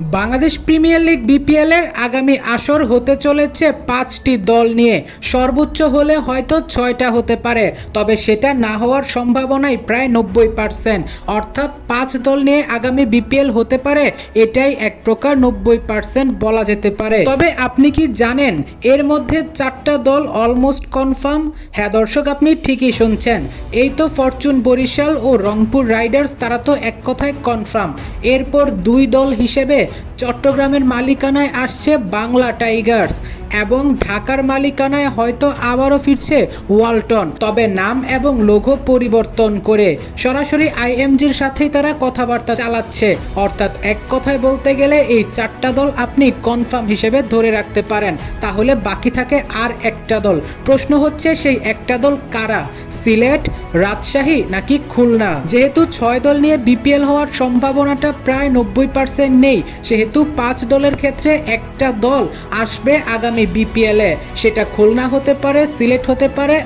Bangladesh premier league BPL এর আগামী আসর হতে চলেছে পাঁচটি দল নিয়ে। সর্বোচ্চ হলে হয়তো ছয়টা হতে পারে, তবে সেটা না হওয়ার সম্ভাবনাই প্রায় নব্বই পার্সেন্ট। অর্থাৎ পাঁচ দল নিয়ে আগামী বিপিএল হতে পারে, এটাই এক প্রকার নব্বই পার্সেন্ট বলা যেতে পারে। তবে আপনি কি জানেন, এর মধ্যে চারটা দল অলমোস্ট কনফার্ম? হ্যাঁ দর্শক, আপনি ঠিকই শুনছেন। এই তো ফরচুন বরিশাল ও রংপুর রাইডার্স, তারা তো এক কথায় কনফার্ম। এরপর দুই দল হিসেবে চট্টগ্রামের মালিকানায় আসছে বাংলা টাইগার্স। এবং ঢাকার মালিকানায় হয়তো আবারও ফিরছে ওয়ালটন। তবে নাম এবং লোগো পরিবর্তন করে সরাসরি আইএমজির সাথেই তারা কথাবার্তা চালাচ্ছে। অর্থাৎ এক কথায় বলতে গেলে এই চারটা দল আপনি কনফার্ম হিসেবে ধরে রাখতে পারেন। তাহলে বাকি থাকে আর একটা দল। প্রশ্ন হচ্ছে সেই একটা দল কারা? সিলেট, রাজশাহী নাকি খুলনা? যেহেতু ছয় দল নিয়ে বিপিএল হওয়ার সম্ভাবনাটা প্রায় নব্বই পার্সেন্ট নেই, সেহেতু পাঁচ দলের ক্ষেত্রে একটা দল আসবে আগামী বিপিএলে সেটা খুলনা হতে পারে, সিলেট হতে পারে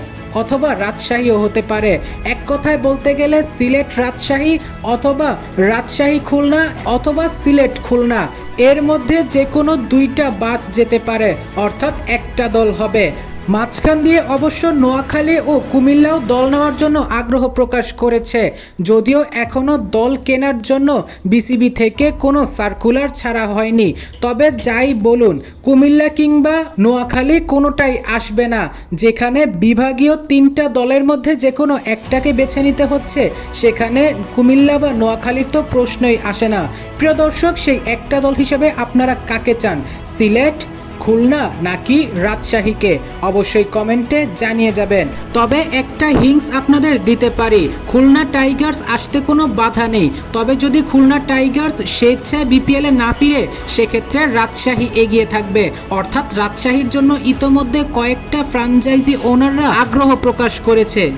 অথবা রাজশাহীও হতে পারে। এক কথায় বলতে গেলে সিলেট, রাজশাহী অথবা রাজশাহী খুলনা অথবা সিলেট খুলনা, এর মধ্যে যে কোনো দুইটা বাস যেতে পারে, অর্থাৎ একটা দল হবে। মাঝখান দিয়ে অবশ্য নোয়াখালী ও কুমিল্লাও দল নেওয়ার জন্য আগ্রহ প্রকাশ করেছে। যদিও এখনও দল কেনার জন্য বিসিবি থেকে কোনো সার্কুলার ছাড়া হয়নি। তবে যাই বলুন, কুমিল্লা কিংবা নোয়াখালী কোনোটাই আসবে না। যেখানে বিভাগীয় তিনটা দলের মধ্যে যে কোনো একটাকে বেছে নিতে হচ্ছে, সেখানে কুমিল্লা বা নোয়াখালীর তো প্রশ্নই আসে না। প্রিয় দর্শক, সেই একটা দল হিসেবে আপনারা কাকে চান? সিলেট খুলনা নাকি রাজশাহীকে? অবশ্যই কমেন্টে জানিয়ে যাবেন। তবে একটা হিংস আপনাদের দিতে পারি। খুলনা টাইগার্স আসতে কোনো বাধা নেই। তবে যদি খুলনা টাইগার্স স্বেচ্ছায় বিপিএলে না ফিরে, সেক্ষেত্রে রাজশাহী এগিয়ে থাকবে। অর্থাৎ রাজশাহীর জন্য ইতোমধ্যে কয়েকটা ফ্রাঞ্চাইজি ওনাররা আগ্রহ প্রকাশ করেছে।